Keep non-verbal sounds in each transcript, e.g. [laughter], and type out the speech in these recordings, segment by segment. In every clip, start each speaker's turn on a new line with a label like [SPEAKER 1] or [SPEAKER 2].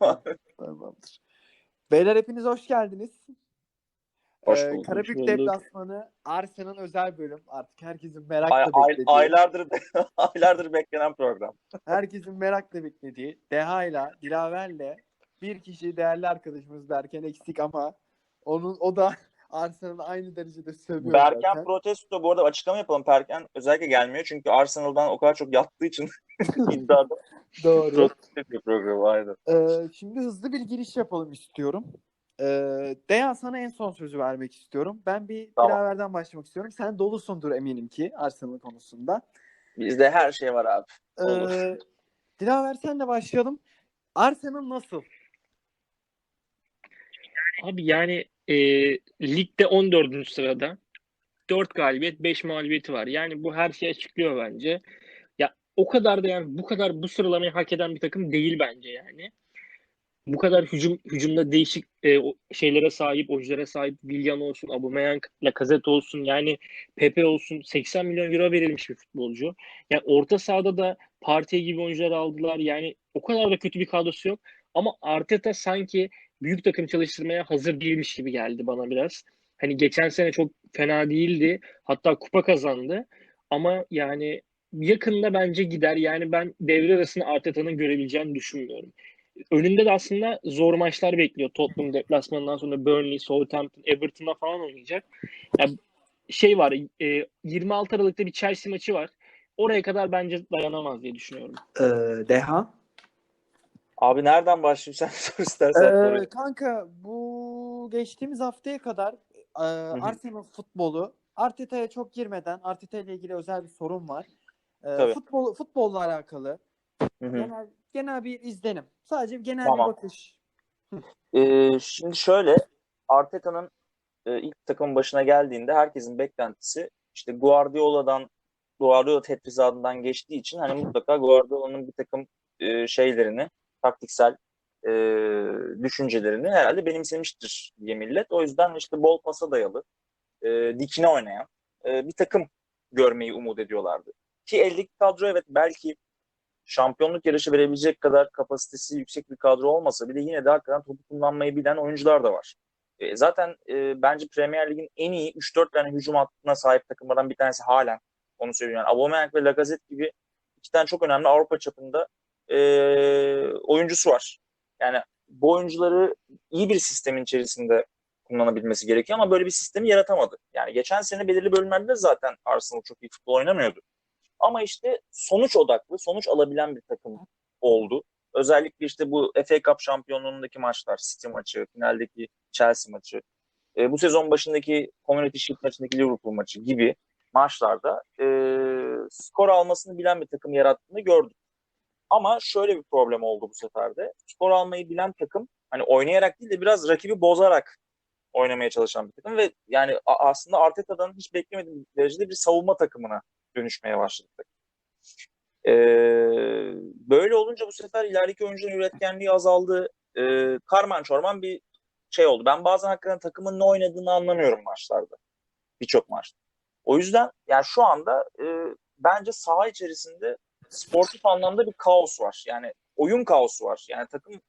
[SPEAKER 1] Abi.
[SPEAKER 2] Tamamdır. Beyler hepiniz hoş geldiniz.
[SPEAKER 1] Hoş
[SPEAKER 2] Ee,
[SPEAKER 1] bulduk.
[SPEAKER 2] Karabük
[SPEAKER 3] bulduk.
[SPEAKER 2] deplasmanı Arsenal'ın özel bölüm. Artık herkesin merakla
[SPEAKER 1] Ay- ay-
[SPEAKER 2] beklediği.
[SPEAKER 1] aylardır [laughs] aylardır beklenen program.
[SPEAKER 2] Herkesin merakla beklediği. Deha'yla, Dilaver'le bir kişi değerli arkadaşımız Berken eksik ama onun o da Arsenal'ı aynı derecede sövüyor
[SPEAKER 1] Berken
[SPEAKER 2] zaten.
[SPEAKER 1] protesto bu arada açıklama yapalım. Berken özellikle gelmiyor çünkü Arsenal'dan o kadar çok yattığı için [laughs] iddiada [laughs]
[SPEAKER 2] Doğru.
[SPEAKER 1] protesto programı aynen.
[SPEAKER 2] Ee, şimdi hızlı bir giriş yapalım istiyorum. Ee, Deha sana en son sözü vermek istiyorum. Ben bir
[SPEAKER 1] Tamam.
[SPEAKER 2] Dilaver'den başlamak istiyorum. Sen dolusundur eminim ki Arsenal konusunda.
[SPEAKER 1] Bizde her şey var abi. Olur.
[SPEAKER 2] Ee, Dilaver senle başlayalım. Arsenal nasıl?
[SPEAKER 3] Abi yani e, ligde 14. sırada 4 galibiyet 5 mağlubiyeti var. Yani bu her şeyi açıklıyor bence. Ya o kadar da yani bu kadar bu sıralamayı hak eden bir takım değil bence yani. Bu kadar hücum hücumda değişik e, şeylere sahip, oyunculara sahip Willian olsun, Aubameyang, Lacazette olsun yani Pepe olsun 80 milyon euro verilmiş bir futbolcu. Yani orta sahada da Partey gibi oyuncular aldılar. Yani o kadar da kötü bir kadrosu yok. Ama Arteta sanki büyük takım çalıştırmaya hazır değilmiş gibi geldi bana biraz. Hani geçen sene çok fena değildi. Hatta kupa kazandı. Ama yani yakında bence gider. Yani ben devre arasında Arteta'nın görebileceğini düşünmüyorum. Önünde de aslında zor maçlar bekliyor. Tottenham deplasmanından sonra Burnley, Southampton, Everton'la falan oynayacak. Yani şey var, e, 26 Aralık'ta bir Chelsea maçı var. Oraya kadar bence dayanamaz diye düşünüyorum.
[SPEAKER 2] Ee, Deha?
[SPEAKER 1] Abi nereden başlayayım [laughs] sen sor istersen.
[SPEAKER 2] Ee, kanka bu geçtiğimiz haftaya kadar e, Arsenal futbolu Arteta'ya çok girmeden Arteta ile ilgili özel bir sorun var.
[SPEAKER 1] Tabii.
[SPEAKER 2] futbol futbolla alakalı genel genel bir izlenim. Sadece genel
[SPEAKER 1] Tamam.
[SPEAKER 2] bir bakış.
[SPEAKER 1] Ee, şimdi şöyle Arteta'nın e, ilk takımın başına geldiğinde herkesin beklentisi işte Guardiola'dan Guardiola teçhizatından geçtiği için hani mutlaka Guardiola'nın bir takım e, şeylerini taktiksel e, düşüncelerini herhalde benimsemiştir diye millet. O yüzden işte bol pasa dayalı e, dikine oynayan e, bir takım görmeyi umut ediyorlardı. Ki eldeki kadro evet belki şampiyonluk yarışı verebilecek kadar kapasitesi yüksek bir kadro olmasa bile yine de hakikaten topu kullanmayı bilen oyuncular da var. E, zaten e, bence Premier Lig'in en iyi 3-4 tane hücum hattına sahip takımlardan bir tanesi halen. Onu söylüyorum. Yani Aubameyang ve Lacazette gibi iki tane çok önemli Avrupa çapında e, oyuncusu var. Yani bu oyuncuları iyi bir sistemin içerisinde kullanabilmesi gerekiyor ama böyle bir sistemi yaratamadı. Yani geçen sene belirli bölümlerde de zaten Arsenal çok iyi futbol oynamıyordu. Ama işte sonuç odaklı, sonuç alabilen bir takım oldu. Özellikle işte bu FA Cup şampiyonluğundaki maçlar, City maçı, finaldeki Chelsea maçı, e, bu sezon başındaki Community Shield maçındaki Liverpool maçı gibi maçlarda e, skor almasını bilen bir takım yarattığını gördük. Ama şöyle bir problem oldu bu sefer de. Skor almayı bilen takım hani oynayarak değil de biraz rakibi bozarak oynamaya çalışan bir takım ve yani aslında Arteta'dan hiç beklemediğim derecede bir savunma takımına dönüşmeye başladık. Ee, böyle olunca bu sefer ilerideki oyuncuların üretkenliği azaldı. Ee, karman çorman bir şey oldu. Ben bazen hakikaten takımın ne oynadığını anlamıyorum maçlarda. Birçok maçta. O yüzden yani şu anda e, bence saha içerisinde sportif anlamda bir kaos var. Yani oyun kaosu var. Yani takım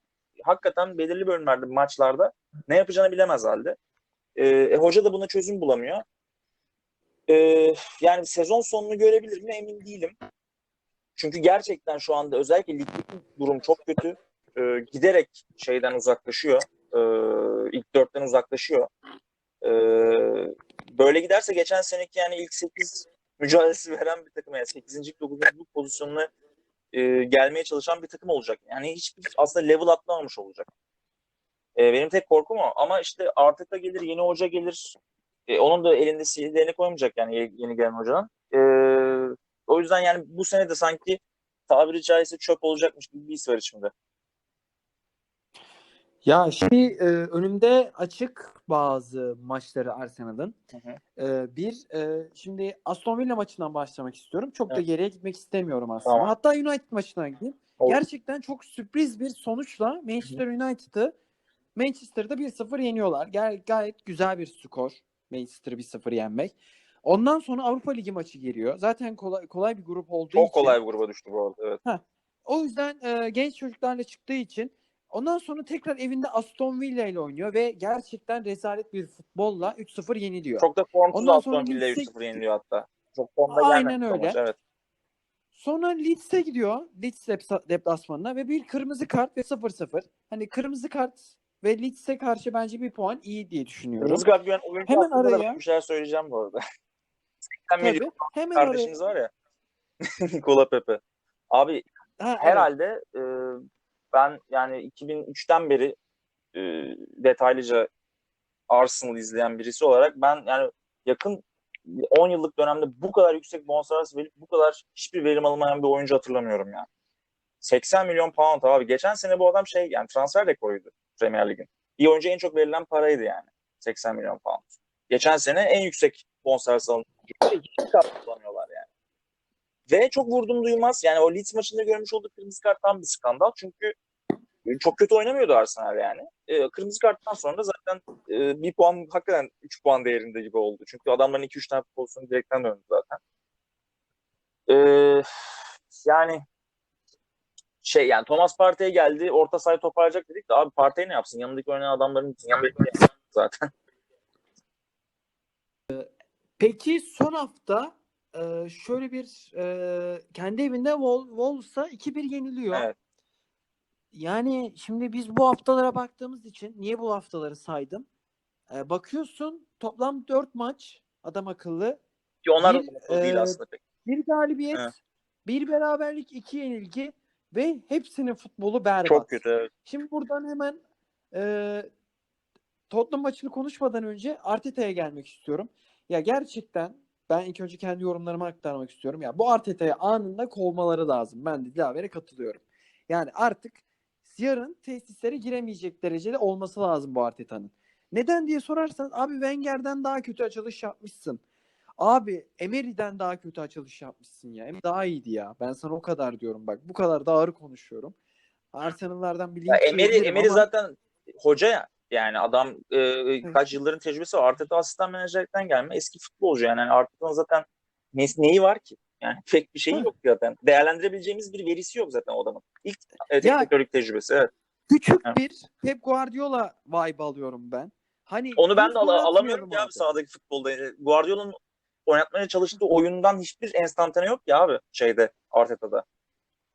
[SPEAKER 1] hakikaten belirli bölümlerde maçlarda ne yapacağını bilemez halde. Ee, e, hoca da buna çözüm bulamıyor. Ee, yani sezon sonunu görebilir mi emin değilim. Çünkü gerçekten şu anda özellikle ligdeki durum çok kötü. Ee, giderek şeyden uzaklaşıyor. Ee, ilk dörtten uzaklaşıyor. Ee, böyle giderse geçen seneki yani ilk 8 mücadelesi veren bir takım yani 8. 9. pozisyonuna e, gelmeye çalışan bir takım olacak. Yani hiçbir aslında level atlamamış olacak. E, benim tek korkum o. Ama işte artık da gelir, yeni hoca gelir. E, onun da elinde silahını koymayacak yani yeni, yeni gelen hocanın. E, o yüzden yani bu sene de sanki tabiri caizse çöp olacakmış gibi bir his var içimde.
[SPEAKER 2] Ya şimdi e, önümde açık bazı maçları Arsenal'ın. E, bir e, şimdi Aston Villa maçından başlamak istiyorum. Çok da
[SPEAKER 1] Evet.
[SPEAKER 2] geriye gitmek istemiyorum aslında.
[SPEAKER 1] Tamam.
[SPEAKER 2] Hatta United maçına gideyim.
[SPEAKER 1] Olur.
[SPEAKER 2] Gerçekten çok sürpriz bir sonuçla Manchester United'ı Manchester'da 1-0 yeniyorlar. Gay- gayet güzel bir skor. Manchester'ı 1-0 yenmek. Ondan sonra Avrupa Ligi maçı geliyor. Zaten kolay, kolay bir grup olduğu
[SPEAKER 1] Çok
[SPEAKER 2] için.
[SPEAKER 1] kolay bir gruba düştü bu arada. Evet.
[SPEAKER 2] O yüzden e, genç çocuklarla çıktığı için Ondan sonra tekrar evinde Aston Villa ile oynuyor ve gerçekten rezalet bir futbolla 3-0 yeniliyor.
[SPEAKER 1] Çok da formsuz
[SPEAKER 2] Ondan sonra
[SPEAKER 1] Aston Villa
[SPEAKER 2] Leeds'e
[SPEAKER 1] 3-0 yeniliyor hatta. Çok formda
[SPEAKER 2] Aynen öyle.
[SPEAKER 1] maç, Evet.
[SPEAKER 2] Sonra Leeds'e gidiyor. Leeds dep- deplasmanına ve bir kırmızı kart ve 0-0. Hani kırmızı kart ve Leeds'e karşı bence bir puan iyi diye düşünüyorum.
[SPEAKER 1] Kırmızı kart gören oyuncu
[SPEAKER 2] Hemen araya-
[SPEAKER 1] bir şeyler söyleyeceğim bu arada. [laughs] 80 milyon
[SPEAKER 2] Tabii. Hemen araya...
[SPEAKER 1] kardeşimiz var ya. [laughs] Nikola Pepe. Abi
[SPEAKER 2] Ha, evet.
[SPEAKER 1] herhalde e, ben yani 2003'ten beri e, detaylıca Arsenal izleyen birisi olarak ben yani yakın 10 yıllık dönemde bu kadar yüksek bonservis verip bu kadar hiçbir verim alamayan bir oyuncu hatırlamıyorum ya. 80 milyon pound abi. Geçen sene bu adam şey yani transfer rekoruydu Premier Lig'in. Bir oyuncu en çok verilen paraydı yani. 80 milyon pound. Geçen sene en yüksek bonservis alınan. İki kat yani. Ve çok vurdum duymaz. Yani o Leeds maçında görmüş olduğu kırmızı kart tam bir skandal. Çünkü çok kötü oynamıyordu Arsenal yani. E, kırmızı karttan sonra da zaten e, bir puan hakikaten 3 puan değerinde gibi oldu. Çünkü adamların 2-3 tane pozisyonu direkten döndü zaten. E, yani şey yani Thomas Partey'e geldi orta sahayı toparlayacak dedik de abi Partey ne yapsın? Yanındaki oynayan adamların yanındaki [laughs] zaten.
[SPEAKER 2] Peki son hafta e, şöyle bir e, kendi evinde Wol- Wolves'a 2-1 yeniliyor.
[SPEAKER 1] Evet.
[SPEAKER 2] Yani şimdi biz bu haftalara baktığımız için niye bu haftaları saydım? E, bakıyorsun toplam 4 maç adam akıllı.
[SPEAKER 1] Ki onlar
[SPEAKER 2] Bir,
[SPEAKER 1] da değil
[SPEAKER 2] e,
[SPEAKER 1] aslında pek.
[SPEAKER 2] Bir galibiyet,
[SPEAKER 1] Evet.
[SPEAKER 2] bir beraberlik, iki yenilgi ve hepsinin futbolu berbat.
[SPEAKER 1] Çok kötü evet.
[SPEAKER 2] Şimdi buradan hemen e, Tottenham maçını konuşmadan önce Arteta'ya gelmek istiyorum. Ya gerçekten ben ilk önce kendi yorumlarımı aktarmak istiyorum. Ya bu Arteta'ya anında kovmaları lazım. Ben de Dilaver'e katılıyorum. Yani artık yarın tesislere giremeyecek derecede olması lazım bu Arteta'nın. Neden diye sorarsanız abi Wenger'den daha kötü açılış yapmışsın. Abi Emery'den daha kötü açılış yapmışsın ya. Emery daha iyiydi ya. Ben sana o kadar diyorum bak. Bu kadar da ağır konuşuyorum. Arsenal'lardan bir
[SPEAKER 1] Ya
[SPEAKER 2] linç
[SPEAKER 1] Emery, Emery
[SPEAKER 2] ama-
[SPEAKER 1] zaten hoca ya. Yani adam e, kaç yılların tecrübesi var. Arteta asistan menajerlikten gelme eski futbolcu yani. yani Arteta'nın zaten ne, neyi var ki? Yani [laughs] pek bir şeyi
[SPEAKER 2] Ha.
[SPEAKER 1] yok zaten. Değerlendirebileceğimiz bir verisi yok zaten o adamın. İlk e,
[SPEAKER 2] Ya-
[SPEAKER 1] teknik tecrübesi evet.
[SPEAKER 2] Küçük
[SPEAKER 1] Evet.
[SPEAKER 2] bir Pep Guardiola vibe alıyorum ben. Hani
[SPEAKER 1] Onu ben de
[SPEAKER 2] atmıyorum
[SPEAKER 1] alamıyorum ki abi sahadaki futbolda. E, Guardiola'nın oynatmaya çalıştığı oyundan hiçbir enstantane yok ya abi şeyde Arteta'da.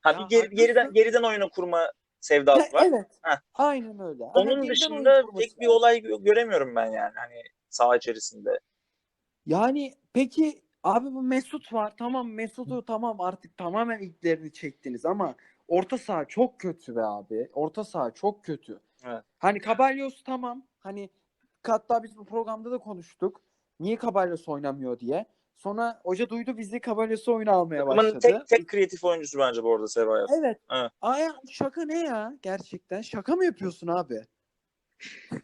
[SPEAKER 1] Ha
[SPEAKER 2] Ya
[SPEAKER 1] bir
[SPEAKER 2] haklısın.
[SPEAKER 1] geriden geriden oyunu kurma sevdası var.
[SPEAKER 2] evet.
[SPEAKER 1] Heh.
[SPEAKER 2] Aynen öyle.
[SPEAKER 1] Onun
[SPEAKER 2] geriden
[SPEAKER 1] dışında pek bir
[SPEAKER 2] lazım.
[SPEAKER 1] olay gö- göremiyorum ben yani hani saha içerisinde.
[SPEAKER 2] Yani peki abi bu Mesut var. Tamam Mesut'u tamam artık tamamen iplerini çektiniz ama orta saha çok kötü be abi. Orta saha çok kötü.
[SPEAKER 1] Evet.
[SPEAKER 2] Hani Kabalyos tamam. Hani hatta biz bu programda da konuştuk. Niye Kabalyos oynamıyor diye. Sonra hoca duydu bizi Kabalyos'u oyuna almaya başladı.
[SPEAKER 1] tek tek kreatif oyuncusu bence bu arada Sebastian.
[SPEAKER 2] Evet.
[SPEAKER 1] Evet.
[SPEAKER 2] Aya şaka ne ya gerçekten? Şaka mı yapıyorsun abi?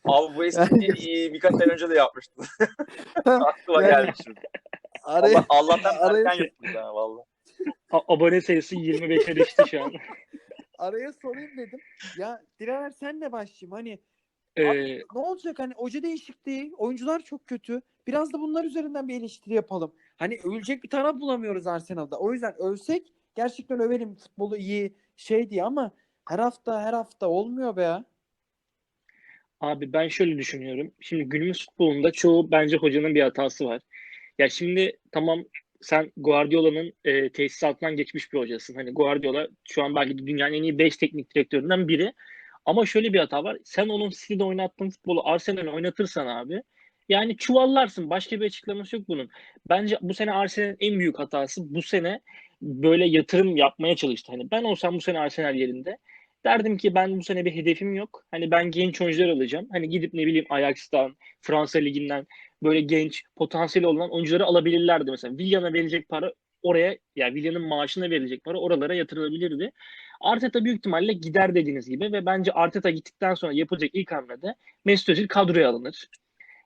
[SPEAKER 1] Abi bu espriyi birkaç sene önce de yapmıştın. [laughs] Aklıma
[SPEAKER 2] Yani-
[SPEAKER 1] geldi şimdi.
[SPEAKER 2] Araya,
[SPEAKER 1] Allah, Allah'tan
[SPEAKER 2] araya-
[SPEAKER 1] erken yaptın ha valla.
[SPEAKER 3] Abone sayısı 25'e düştü şu an. [laughs]
[SPEAKER 2] araya sorayım dedim. Ya Dilaver senle başlayayım. Hani
[SPEAKER 3] Ee,
[SPEAKER 2] ne olacak hani hoca değişikliği, oyuncular çok kötü. Biraz da bunlar üzerinden bir eleştiri yapalım. Hani övülecek bir taraf bulamıyoruz Arsenal'da. O yüzden övsek gerçekten övelim futbolu iyi şey diye ama her hafta her hafta olmuyor be ya.
[SPEAKER 3] Abi ben şöyle düşünüyorum. Şimdi günümüz futbolunda çoğu bence hocanın bir hatası var. Ya şimdi tamam sen Guardiola'nın e, tesisatından geçmiş bir hocasın. Hani Guardiola şu an belki dünyanın en iyi 5 teknik direktöründen biri. Ama şöyle bir hata var. Sen onun City'de oynattığın futbolu Arsenal'e oynatırsan abi yani çuvallarsın. Başka bir açıklaması yok bunun. Bence bu sene Arsenal'in en büyük hatası bu sene böyle yatırım yapmaya çalıştı. Hani ben olsam bu sene Arsenal yerinde derdim ki ben bu sene bir hedefim yok. Hani ben genç oyuncular alacağım. Hani gidip ne bileyim Ajax'tan, Fransa Ligi'nden böyle genç potansiyeli olan oyuncuları alabilirlerdi mesela. Villa'na verecek para oraya yani Villa'nın maaşına verilecek para oralara yatırılabilirdi. Arteta büyük ihtimalle gider dediğiniz gibi ve bence Arteta gittikten sonra yapılacak ilk hamlede Mesut Özil kadroya alınır.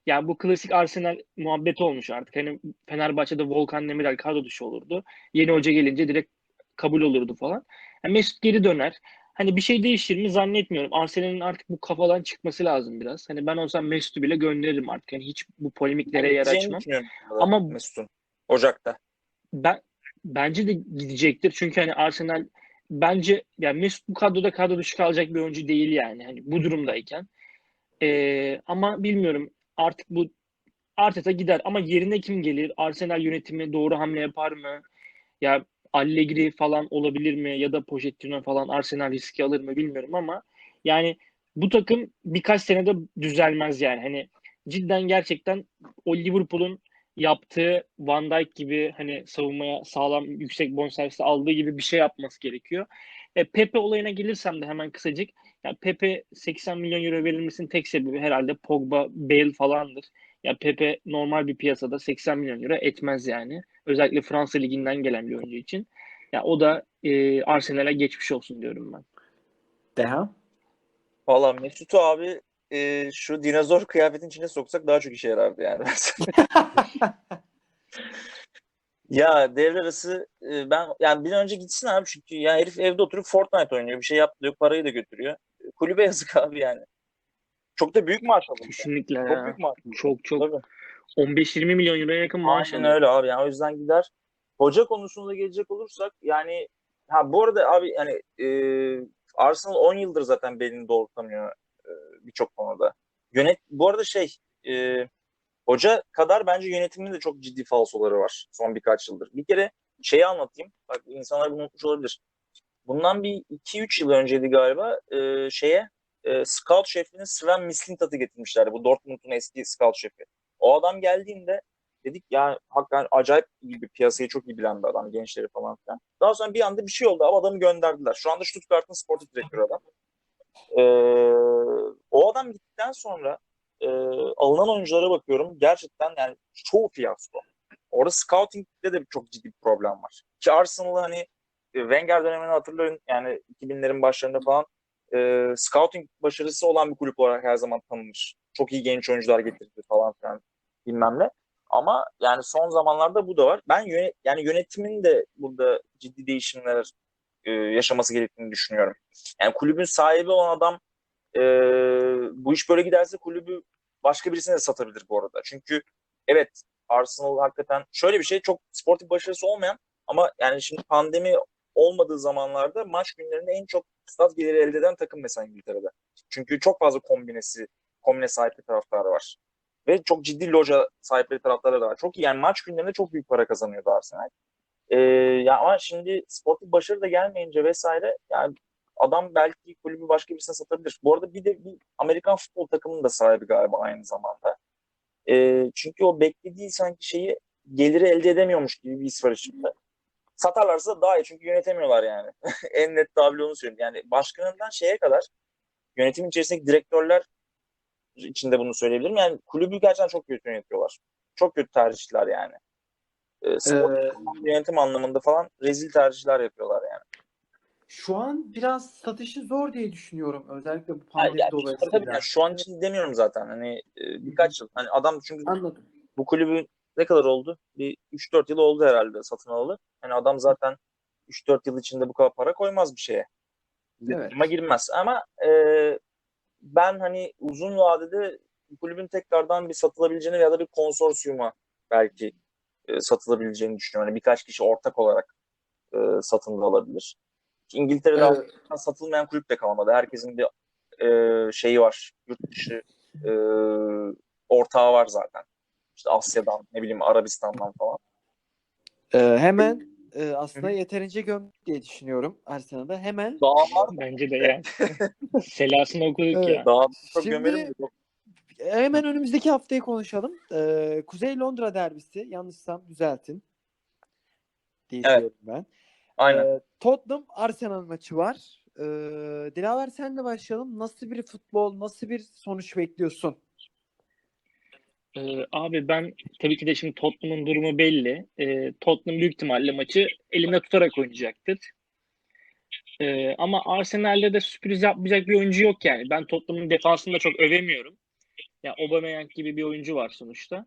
[SPEAKER 3] Yani bu klasik Arsenal muhabbeti olmuş artık. Hani Fenerbahçe'de Volkan Demirel kadro dışı olurdu. Yeni hoca gelince direkt kabul olurdu falan. Yani Mesut geri döner. Hani bir şey değişir mi zannetmiyorum. Arsenal'in artık bu kafadan çıkması lazım biraz. Hani ben olsam Mesut'u bile gönderirim artık. Yani hiç bu polemiklere yer
[SPEAKER 1] Gideceğini
[SPEAKER 3] açmam. Ama
[SPEAKER 1] Mesut'un Ocak'ta.
[SPEAKER 3] Ben bence de gidecektir. Çünkü hani Arsenal bence yani Mesut bu kadroda kadro dışı kalacak bir oyuncu değil yani. Hani bu durumdayken. Ee, ama bilmiyorum artık bu Arteta gider ama yerine kim gelir? Arsenal yönetimi doğru hamle yapar mı? Ya Allegri falan olabilir mi? Ya da Pochettino falan Arsenal riski alır mı bilmiyorum ama yani bu takım birkaç senede düzelmez yani. Hani cidden gerçekten o Liverpool'un yaptığı Van Dijk gibi hani savunmaya sağlam yüksek bonservisle aldığı gibi bir şey yapması gerekiyor. E, Pepe olayına gelirsem de hemen kısacık. Ya Pepe 80 milyon euro verilmesinin tek sebebi herhalde Pogba, Bale falandır. Ya Pepe normal bir piyasada 80 milyon euro etmez yani. Özellikle Fransa liginden gelen bir oyuncu için. Ya o da e, Arsenal'e geçmiş olsun diyorum ben.
[SPEAKER 2] Deha.
[SPEAKER 1] Valla Mesut'u abi e, şu dinozor kıyafetin içine soksak daha çok işe yarardı yani. [laughs] Ya devre arası e, ben yani bir önce gitsin abi çünkü ya herif evde oturup Fortnite oynuyor. Bir şey yapmıyor. Parayı da götürüyor. Kulübe yazık abi yani. Çok da büyük maaş alıyor.
[SPEAKER 3] Kesinlikle
[SPEAKER 1] Çok
[SPEAKER 3] ya.
[SPEAKER 1] büyük maaş. alıyor.
[SPEAKER 3] Çok çok.
[SPEAKER 1] Tabii.
[SPEAKER 3] 15-20 milyon euroya yakın maaş alıyor.
[SPEAKER 1] öyle abi. Yani o yüzden gider. Hoca konusunda gelecek olursak yani ha bu arada abi yani e, Arsenal 10 yıldır zaten belini doğrultamıyor birçok konuda. Yönet bu arada şey e, hoca kadar bence yönetimin de çok ciddi falsoları var son birkaç yıldır. Bir kere şeyi anlatayım. Bak insanlar bunu unutmuş olabilir. Bundan bir 2-3 yıl önceydi galiba e, şeye e, scout şefini Sven Mislintat'ı getirmişlerdi. Bu Dortmund'un eski scout şefi. O adam geldiğinde dedik ya hakikaten acayip iyi bir piyasayı çok iyi bilen bir adam gençleri falan filan. Daha sonra bir anda bir şey oldu ama adamı gönderdiler. Şu anda Stuttgart'ın sportif direktörü adam. Ee, o adam gittikten sonra e, alınan oyunculara bakıyorum gerçekten yani çoğu fiyasko. Orada scouting'de de çok ciddi bir problem var. Ki Arsenal'ı hani e, Wenger dönemini hatırlayın yani 2000'lerin başlarında falan e, scouting başarısı olan bir kulüp olarak her zaman tanınır. Çok iyi genç oyuncular getirdi falan filan bilmem ne. Ama yani son zamanlarda bu da var. Ben yönet, yani yönetimin de burada ciddi değişimler e, yaşaması gerektiğini düşünüyorum. Yani kulübün sahibi olan adam e, bu iş böyle giderse kulübü başka birisine de satabilir bu arada. Çünkü evet Arsenal hakikaten şöyle bir şey çok sportif başarısı olmayan ama yani şimdi pandemi olmadığı zamanlarda maç günlerinde en çok stat geliri elde eden takım mesela İngiltere'de. Çünkü çok fazla kombinesi, kombine sahipli taraftarı var. Ve çok ciddi loja sahipleri taraftarı da var. Çok iyi yani maç günlerinde çok büyük para kazanıyordu Arsenal. Ee, ya ama şimdi sportif başarı da gelmeyince vesaire yani adam belki kulübü başka birisine satabilir. Bu arada bir de bir Amerikan futbol takımının da sahibi galiba aynı zamanda. Ee, çünkü o beklediği sanki şeyi geliri elde edemiyormuş gibi bir his var içimde. Satarlarsa daha iyi çünkü yönetemiyorlar yani. [laughs] en net tablo onu söyleyeyim. Yani başkanından şeye kadar yönetimin içerisindeki direktörler içinde bunu söyleyebilirim. Yani kulübü gerçekten çok kötü yönetiyorlar. Çok kötü tercihler yani. Ee, spor
[SPEAKER 2] Ee,
[SPEAKER 1] yönetim anlamında falan rezil tercihler yapıyorlar yani.
[SPEAKER 2] şu an biraz satışı zor diye düşünüyorum. Özellikle bu
[SPEAKER 1] Yani,
[SPEAKER 2] pandemi
[SPEAKER 1] yani,
[SPEAKER 2] dolayısıyla.
[SPEAKER 1] tabii yani şu an için demiyorum zaten. Hani e, birkaç yıl. Hani adam çünkü
[SPEAKER 2] Anladım.
[SPEAKER 1] bu kulübü ne kadar oldu? Bir 3-4 yıl oldu herhalde satın alalı. Hani adam zaten 3-4 yıl içinde bu kadar para koymaz bir şeye.
[SPEAKER 2] Evet.
[SPEAKER 1] Yatırıma girmez. Ama e, ben hani uzun vadede kulübün tekrardan bir satılabileceğini ya da bir konsorsiyuma belki e, satılabileceğini düşünüyorum. Hani birkaç kişi ortak olarak e, satın da alabilir. İngiltere'de
[SPEAKER 2] Evet.
[SPEAKER 1] satılmayan kulüp de kalmadı. Herkesin bir e, şeyi var. Yurt dışı e, ortağı var zaten. İşte Asya'dan, ne bileyim Arabistan'dan falan.
[SPEAKER 2] Ee, hemen e, aslında yeterince gömdük diye düşünüyorum Arsenal'da. Hemen
[SPEAKER 1] Daha var.
[SPEAKER 3] Bence de ya. [laughs] Selasını okuduk
[SPEAKER 2] Evet.
[SPEAKER 3] ya.
[SPEAKER 1] Daha çok
[SPEAKER 2] Şimdi-
[SPEAKER 1] gömerim çok.
[SPEAKER 2] Hemen önümüzdeki haftayı konuşalım. Ee, Kuzey Londra derbisi. Yanlışsam düzeltin. Diye
[SPEAKER 1] Evet.
[SPEAKER 2] diyorum ben.
[SPEAKER 1] Aynen.
[SPEAKER 2] Ee, Tottenham Arsenal maçı var. Ee, Dilaver senle başlayalım. Nasıl bir futbol, nasıl bir sonuç bekliyorsun?
[SPEAKER 3] Ee, abi ben tabii ki de şimdi Tottenham'ın durumu belli. Ee, Tottenham büyük ihtimalle maçı elinde tutarak oynayacaktır. Ee, ama Arsenal'de de sürpriz yapmayacak bir oyuncu yok yani. Ben Tottenham'ın defansını da çok övemiyorum. Ya Aubameyang gibi bir oyuncu var sonuçta.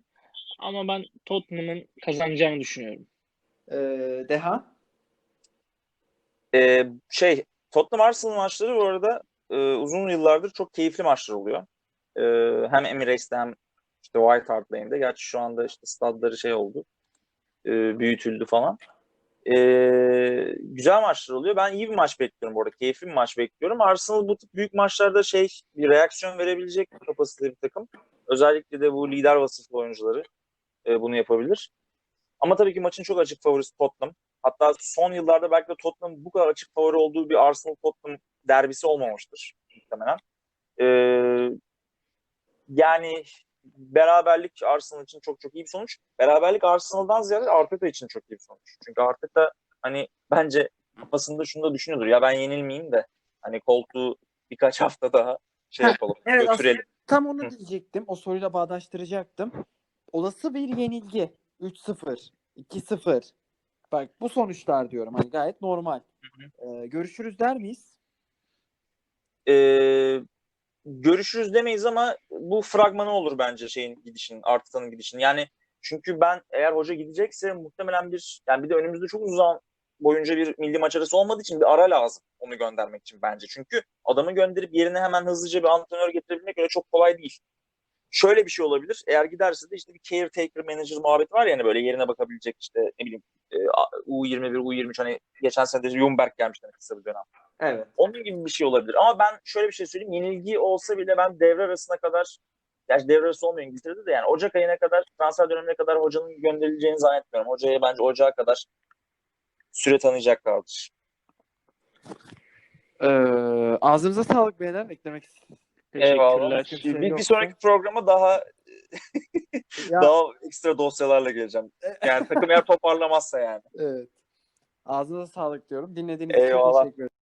[SPEAKER 3] Ama ben Tottenham'ın kazanacağını düşünüyorum.
[SPEAKER 2] Ee, Deha?
[SPEAKER 1] Ee, şey Tottenham Arsenal maçları bu arada e, uzun yıllardır çok keyifli maçlar oluyor. Ee, hem Emirates'te hem işte White Hart Lane'de. Gerçi şu anda işte stadları şey oldu. e, büyütüldü falan. Ee, güzel maçlar oluyor. Ben iyi bir maç bekliyorum bu arada. Keyifli bir maç bekliyorum. Arsenal bu tip büyük maçlarda şey bir reaksiyon verebilecek kapasiteli bir takım. Özellikle de bu lider vasıflı oyuncuları e, bunu yapabilir. Ama tabii ki maçın çok açık favorisi Tottenham. Hatta son yıllarda belki de Tottenham bu kadar açık favori olduğu bir Arsenal-Tottenham derbisi olmamıştır muhtemelen. Ee, yani beraberlik Arsenal için çok çok iyi bir sonuç. Beraberlik Arsenal'dan ziyade Arteta için çok iyi bir sonuç. Çünkü Arteta hani bence kafasında şunu da düşünüyordur. Ya ben yenilmeyeyim de hani koltuğu birkaç hafta daha şey yapalım,
[SPEAKER 2] Evet,
[SPEAKER 1] götürelim.
[SPEAKER 2] Tam onu diyecektim. O soruyla bağdaştıracaktım. Olası bir yenilgi 3-0, 2-0. Bak bu sonuçlar diyorum. Hani gayet normal. Ee, görüşürüz der miyiz?
[SPEAKER 1] Ee, görüşürüz demeyiz ama bu fragmanı olur bence şeyin gidişin, Arteta'nın gidişin. Yani çünkü ben eğer hoca gidecekse muhtemelen bir yani bir de önümüzde çok uzun boyunca bir milli maç arası olmadığı için bir ara lazım onu göndermek için bence. Çünkü adamı gönderip yerine hemen hızlıca bir antrenör getirebilmek öyle çok kolay değil. Şöyle bir şey olabilir. Eğer giderse de işte bir caretaker manager muhabbeti var ya hani böyle yerine bakabilecek işte ne bileyim e, U21, U23 hani geçen sene de Ljungberg gelmişti hani kısa bir dönem.
[SPEAKER 2] Evet.
[SPEAKER 1] Onun gibi bir şey olabilir. Ama ben şöyle bir şey söyleyeyim. Yenilgi olsa bile ben devre arasına kadar Gerçi devre arası olmuyor İngiltere'de de yani Ocak ayına kadar transfer dönemine kadar hocanın gönderileceğini zannetmiyorum. Hocaya bence Ocağa kadar süre tanıyacaklardır.
[SPEAKER 2] Ee, ağzınıza sağlık beyler. Eklemek
[SPEAKER 1] Eyvallah.
[SPEAKER 3] Teşekkürler.
[SPEAKER 2] şey
[SPEAKER 1] Bir, bir sonraki programa daha
[SPEAKER 2] Ya,
[SPEAKER 1] daha ekstra dosyalarla geleceğim. Yani takım eğer toparlamazsa yani.
[SPEAKER 2] evet. Ağzınıza sağlık diyorum. Dinlediğiniz için teşekkür ederim.